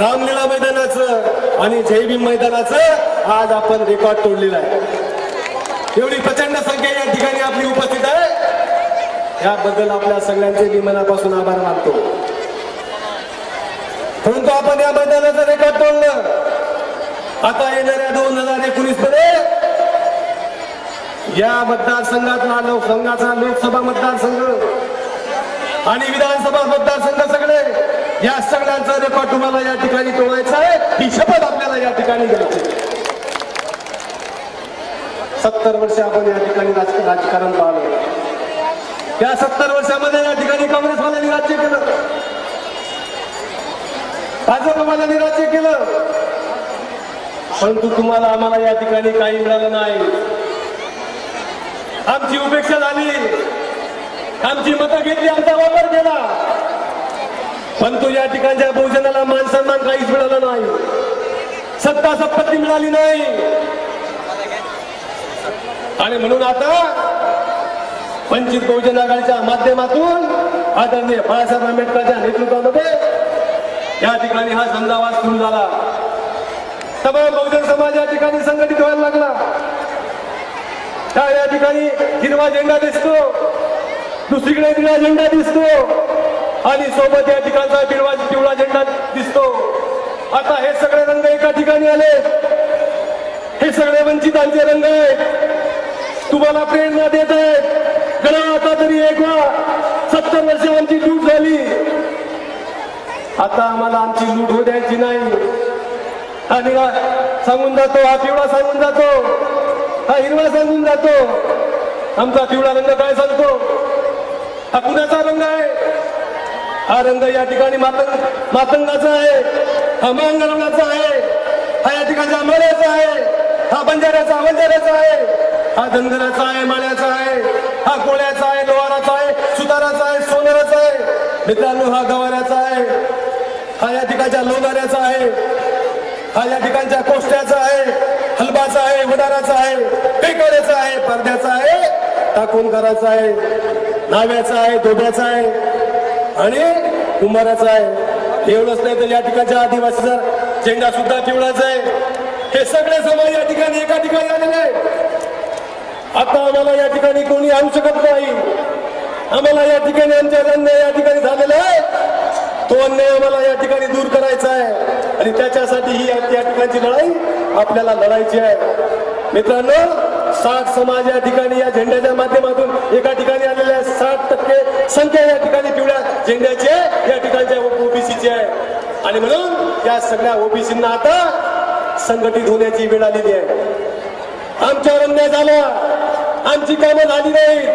रामलीला मैदानाचं आणि जयभीम मैदानाचं आज आपण रेकॉर्ड तोडलेला आहे. एवढी प्रचंड संख्या या ठिकाणी आपली उपस्थित आहे. याबद्दल आपल्या सगळ्यांचे मी मनापासून आभार मानतो. परंतु आपण या मैदानाचं रेकॉर्ड तोडलं. आता येणाऱ्या दोन हजार एकोणीसमध्ये या मतदारसंघातला लोकसंघाचा लोकसभा मतदारसंघ आणि विधानसभा मतदारसंघ सगळे या सगळ्यांचा रेकॉर्ड तुम्हाला या ठिकाणी तोडायचा आहे. ही शपथ आपल्याला या ठिकाणी घ्यायची सत्तर वर्ष आपण या ठिकाणी राज- राजकारण पाहिलं. या सत्तर वर्षामध्ये या ठिकाणी काँग्रेसवाल्यांनी राज्य केलं. भाजपवाल्यांनी राज्य केलं. परंतु तुम्हाला आम्हाला या ठिकाणी काही मिळालं नाही. आमची उपेक्षा झाली. आमची मतं घेतली आमचा वापर केला. परंतु या ठिकाणच्या बहुजनाला मान सन्मान काहीच मिळालं नाही. सत्ता संपत्ती मिळाली नाही. आणि म्हणून आता वंचित बहुजन आघाडीच्या माध्यमातून आदरणीय बाळासाहेब आंबेडकरच्या नेतृत्वामध्ये या ठिकाणी हा समजावा सुरू झाला. तमाम बहुजन समाज या ठिकाणी संघटित व्हायला लागला. त्या या ठिकाणी हिरवा झेंडा दिसतो. दुसरीकडे निळा झेंडा दिसतो. आणि सोबत या ठिकाणचा पिवळा पिवळा झेंडा दिसतो. आता हे सगळे रंग एका ठिकाणी आले. हे सगळे वंचितांचे रंग आहेत. तुम्हाला प्रेरणा देत आहेत. गणा आता तरी एक सत्तर वर्ष आमची लूट झाली. आता आम्हाला आमची लूट होऊ द्यायची नाही. आणि सांगून जातो हा पिवळा सांगून जातो. हा हिरवा सांगून जातो. आमचा पिवळा रंग काय सांगतो? हा कुणाचा रंग आहे? हा रंग या ठिकाणी मातंग मातंगाचा आहे. हा मांगरवणाचा आहे. हा या ठिकाणच्या माळ्याचा आहे. हा बंजाऱ्याचा बंजाऱ्याचा आहे. हा धनगराचा आहे माळ्याचा आहे. हा कोळ्याचा आहे लोहाराचा आहे सुताराचा आहे सोनाराचा आहे. मित्रांनो हा गवाऱ्याचा आहे. हा या ठिकाणच्या लोणाऱ्याचा आहे. हा या ठिकाणच्या कोष्ट्याचा आहे. हलबाचा आहे वडाराचा आहे पेकवड्याचा आहे पडद्याचा आहे टाकून घराचा आहे नाव्याचा आहे धोब्याचा आहे. आणि कुंभाराचा आहे. एवढंच नाही तर या ठिकाणच्या आदिवासीचा झेंडा सुद्धा पिवळाचा आहे. हे सगळे समाज या ठिकाणी एका ठिकाणी आलेले आहे आता आम्हाला या ठिकाणी कोणी आणू शकत नाही. आम्हाला या ठिकाणी आमच्या अन्याय या ठिकाणी झालेला आहे. तो अन्याय आम्हाला या ठिकाणी दूर करायचा आहे. आणि त्याच्यासाठी ही या ठिकाणची लढाई आपल्याला लढायची आहे. मित्रांनो साठ समाज या ठिकाणी या झेंड्याच्या माध्यमातून एका ठिकाणी आलेला संख्या या ठिकाणी पिवळ्या झेंड्याची आहे या ठिकाणच्या ओबीसीची आहे आणि म्हणून या सगळ्या ओबीसींना आता संघटित होण्याची वेळ आलेली आहे. आमच्यावर अन्याय झाला. आमची कामं झाली नाही.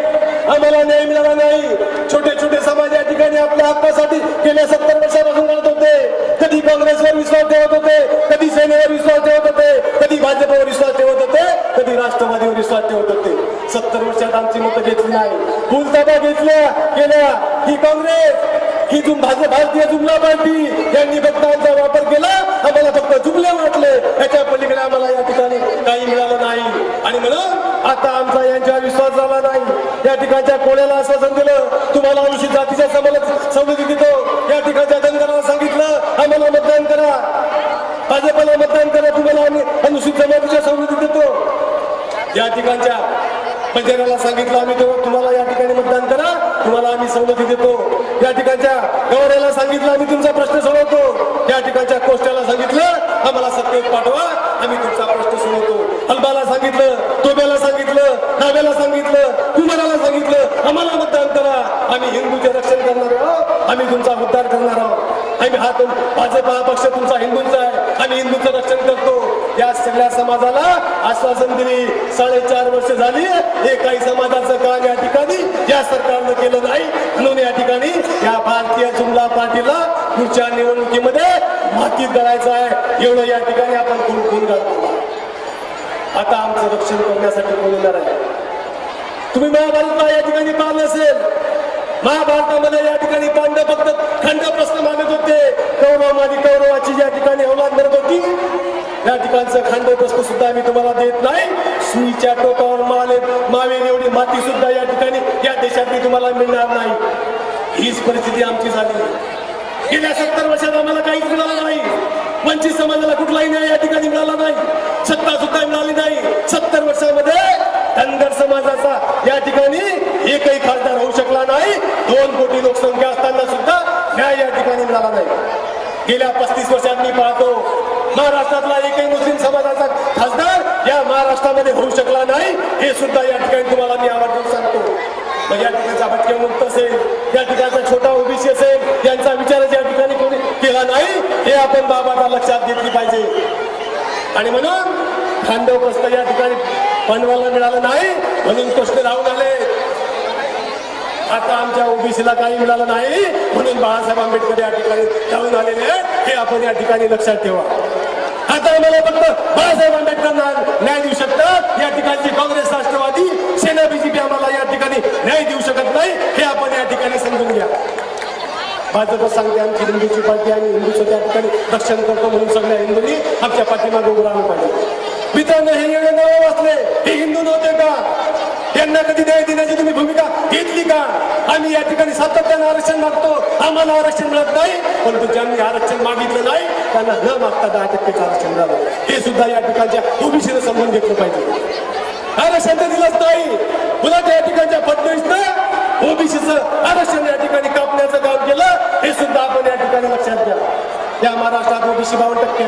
आम्हाला न्याय मिळाला नाही. छोटे छोटे समाज या ठिकाणी आपल्या हक्कासाठी गेल्या सत्तर वर्षापासून लढत होते. कधी काँग्रेसवर विश्वास ठेवत होते कधी सेनेवर विश्वास ठेवत होते कधी भाजपवर विश्वास ठेवत होते कधी राष्ट्रवादीवर विश्वास ठेवत होते. सत्तर वर्षात आमची मतं घेतली नाही. फुलसभा घेतल्या गेल्या. ही काँग्रेस ही तुम भाजप भारतीय जुमला पार्टी यांनी फक्त आमचा वापर केला. आम्हाला फक्त जुमले वाटले. याच्या पलीकडे आम्हाला या ठिकाणी काही मिळालं नाही. आणि म्हणून आता आमचा यांच्यावर विश्वास झाला नाही. या ठिकाणच्या कोण्याला आश्वासन दिलं. तुम्हाला अनुसूचित जातीच्या समाजात सवलती देतो. या ठिकाणच्या धनगराला सांगितलं आम्हाला मतदान करा. भाजपला मतदान करा. तुम्हाला आम्ही अनुसूचित जमातीच्या सवलती देतो. या ठिकाणच्या पंचायताला सांगितलं आम्ही तेव्हा तुम्हाला या ठिकाणी मतदान करा तुम्हाला आम्ही सवलती देतो. या ठिकाणच्या गवऱ्याला सांगितलं आम्ही तुमचा प्रश्न सोडवतो. या ठिकाणच्या कोष्ट्याला सांगितलं आम्हाला सत्तेत पाठवा आम्ही तुमचा प्रश्न सोडवतो. अल्बाला सांगितलं तोब्याला सांगितलं नाव्याला सांगितलं कुमाराला सांगितलं आम्हाला मतदान करा. आम्ही हिंदूचे रक्षण करणार आहोत आम्ही तुमचा उद्धार करणार आहोत. आम्ही हा तुम भाजप हा पक्ष तुमचा हिंदूंचा आहे आम्ही हिंदूचं रक्षण करतो. सगळ्या समाजाला आश्वासन दिली. साडेचार वर्ष झाली एकाही समाजाचं काम या ठिकाणी या सरकारनं केलं नाही. म्हणून या ठिकाणी या भारतीय जुमला पार्टीला पुढच्या निवडणुकीमध्ये मातीत करायचं आहे. एवढं या ठिकाणी आपण खून खून घालतो? आता आमचं रक्षण करण्यासाठी कोण येणार आहे? तुम्ही महाभारतला या ठिकाणी पाहिलं असेल. महाभारतामध्ये या ठिकाणी पांडव फक्त खंड प्रश्न मागत होते. या ठिकाणचं खंड सुद्धा आम्ही तुम्हाला देत नाही. सुईच्या टोकावर माले मावेल एवढी माती सुद्धा या ठिकाणी या देशातली तुम्हाला मिळणार नाही. हीच परिस्थिती आमची झाली. गेल्या सत्तर वर्षात आम्हाला काहीच मिळालं नाही. वंचित समाजाला कुठलाही न्याय या ठिकाणी मिळाला नाही. सत्ता सुद्धा मिळाली नाही. सत्तर वर्षामध्ये धनगर समाजाचा या ठिकाणी एकही खासदार होऊ शकला नाही. दोन कोटी लोकसंख्या असताना सुद्धा न्याय या ठिकाणी मिळाला नाही. गेल्या पस्तीस वर्षात मी पाहतो महाराष्ट्रातला एकही मुस्लिम समाजाचा खासदार या महाराष्ट्रामध्ये होऊ शकला नाही हे सुद्धा या ठिकाणी तुम्हाला मी आवर्जून सांगतो. मग या ठिकाणचा भटके मुक्त असेल या ठिकाणचा छोटा ओबीसी असेल यांचा विचार या ठिकाणी कोणी केला नाही हे आपण बाबांना लक्षात घेतली पाहिजे. आणि म्हणून खांडव प्रस्त या ठिकाणी बनवायला मिळालं नाही म्हणून कष्ट राहून आले. आता आमच्या ओबीसीला काही मिळालं नाही. म्हणून बाळासाहेब आंबेडकर या ठिकाणी जाऊन आलेले हे आपण या ठिकाणी लक्षात ठेवा. आता आम्हाला फक्त बाळासाहेब आंबेडकरांना न्याय देऊ शकतात. या ठिकाणची काँग्रेस राष्ट्रवादी सेना बीजेपी आम्हाला या ठिकाणी न्याय देऊ शकत नाही. हे आपण या ठिकाणी समजून घ्या. भाजप सांगते आमची हिंदूची पार्टी आणि हिंदूचं त्या ठिकाणी रक्षण करतो म्हणून सगळ्या हिंदूंनी आमच्या पाठीमागे उभं राहिलं पाहिजे. मित्रांनो हे एवढे नाव वाचले हे हिंदू नव्हते का? यांना कधी न्याय देण्याची तुम्ही भूमिका घेतली का? आम्ही या ठिकाणी सातत्यानं आरक्षण मागतो. आम्हाला आरक्षण मिळत नाही परंतु ज्यांनी आरक्षण मागितलं नाही त्यांना न मागता दहा टक्केचं आरक्षण मिळालं. हे सुद्धा या ठिकाणच्या ओबीसीनं समजून घेतलं पाहिजे. आरक्षण तर दिलंच नाही. पुन्हा त्या ठिकाणच्या फडणवीसनं ओबीसीचं आरक्षण या ठिकाणी कापण्याचं काम केलं. हे सुद्धा आपण या ठिकाणी लक्षात घ्या. या महाराष्ट्रात ओबीसी बावन्न टक्के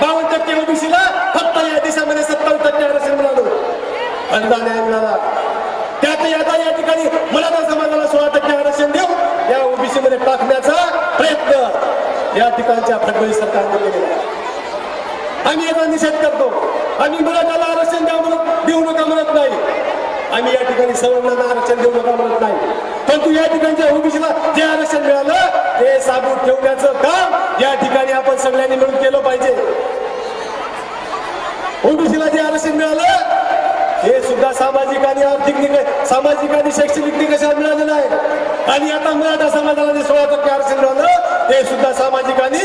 बावन्न टक्के ओबीसी फक्त या देशामध्ये सत्तावन्न टक्के आरक्षण मिळालं अंदा न्याय मिळाला त्यात आता या ठिकाणी मराठा समाजाला सोळा टक्के आरक्षण देऊ या ओबीसी मध्ये टाकण्याचा प्रयत्न या ठिकाणच्या फडणवीस सरकारने केलेला आम्ही याचा निषेध करतो. आम्ही मराठाला आरक्षण द्या म्हणत देऊ नका म्हणत नाही. आम्ही या ठिकाणी सवर्णांना आरक्षण देऊ नका म्हणत नाही. परंतु या ठिकाणच्या ओबीसीला जे आरक्षण मिळालं ते साबूत ठेवण्याचं काम या ठिकाणी आपण सगळ्यांनी मिळून केलं पाहिजे. ओबीसीला जे आरक्षण मिळालं हे सुद्धा सामाजिक आणि आर्थिक निकष सामाजिक आणि शैक्षणिक निकषात मिळालेलं आहे. आणि आता मराठा समाजाला जे सोळा टक्के आरक्षण मिळालं. ते सुद्धा सामाजिक आणि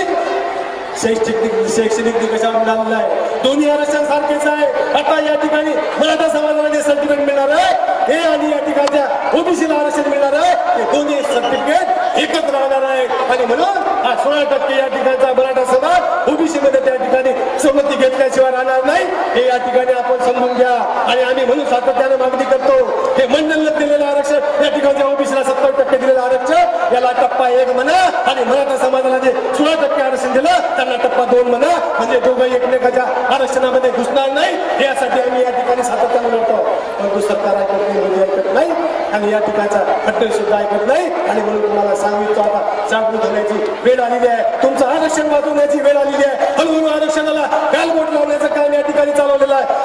शैक्षणिक शैक्षणिक निकषावर मिळालेलं आहे. दोन्ही आरक्षण सारखेच आहे. आता या ठिकाणी मराठा समाजाला जे सर्टिफिकेट मिळणार आहे. हे आणि या ठिकाणच्या ओबीसीला आरक्षण मिळणार आहे हे दोन्ही सर्टिफिकेट एकत्र राहणार आहे. आणि म्हणून हा सोळा टक्के या ठिकाणचा मराठा समाज ओबीसी मध्ये त्या ठिकाणी संमती घेतल्याशिवाय राहणार नाही. हे या ठिकाणी समजून घ्या. आणि आम्ही म्हणून सातत्यानं मागणी करतो. हे मंडलनं दिलेलं आरक्षण या ठिकाणच्या ओबीसीला सत्तर टक्के दिलेलं आरक्षण याला टप्पा एक म्हणा आणि मराठा समाजाला जे सोळा टक्के आरक्षण दिलं त्यांना टप्पा दोन म्हणा. म्हणजे दोघं एकमेकाच्या आरक्षणामध्ये घुसणार नाही यासाठी आम्ही या ठिकाणी सातत्यानं लढतो परंतु सरकार ऐकत नाही ऐकत नाही आणि या ठिकाणचा फडणवीस सुद्धा ऐकत नाही. आणि म्हणून तुम्हाला सांगितलं आता जागृत होण्याची वेळ आलेली आहे. तुमचं आरक्षण वाचवण्याची वेळ आलेली आहे. हळूहळू आरक्षणाला बॅलबोट लावण्याचं या ठिकाणी चालवलेला आहे.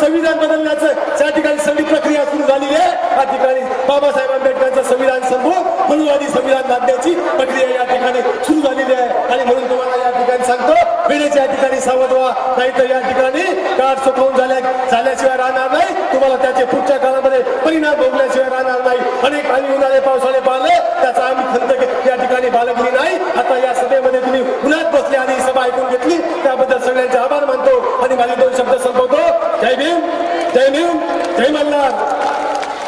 संविधान बदलण्याचं त्या ठिकाणी सगळी प्रक्रिया सुरू झाली आहे या ठिकाणी बाबासाहेब आंबेडकरांचं संविधान संपवून म्हणून आधी संविधान बांधण्याची प्रक्रिया या ठिकाणी सुरू झालेली आहे. आणि म्हणून तुम्हाला या ठिकाणी सांगतो वेळेच्या ठिकाणी सावध व्हा नाही तर या ठिकाणी काळ चुकवून झाल्या झाल्याशिवाय राहणार नाही तुम्हाला त्याचे पुढच्या काळामध्ये परिणाम भोगल्याशिवाय राहणार नाही अनेक आम्ही उन्हाळे पावसाळे पाहिलं त्याचा आम्ही खंत के- या ठिकाणी बाळगली नाही आता या सभेमध्ये तुम्ही उन्हात बसले आणि ही सभा ऐकून घेतली त्याबद्दल सगळ्यांचे आभार मानतो आणि माझे दोन शब्द संपवतो जय भीम जय भीम जय मल्हार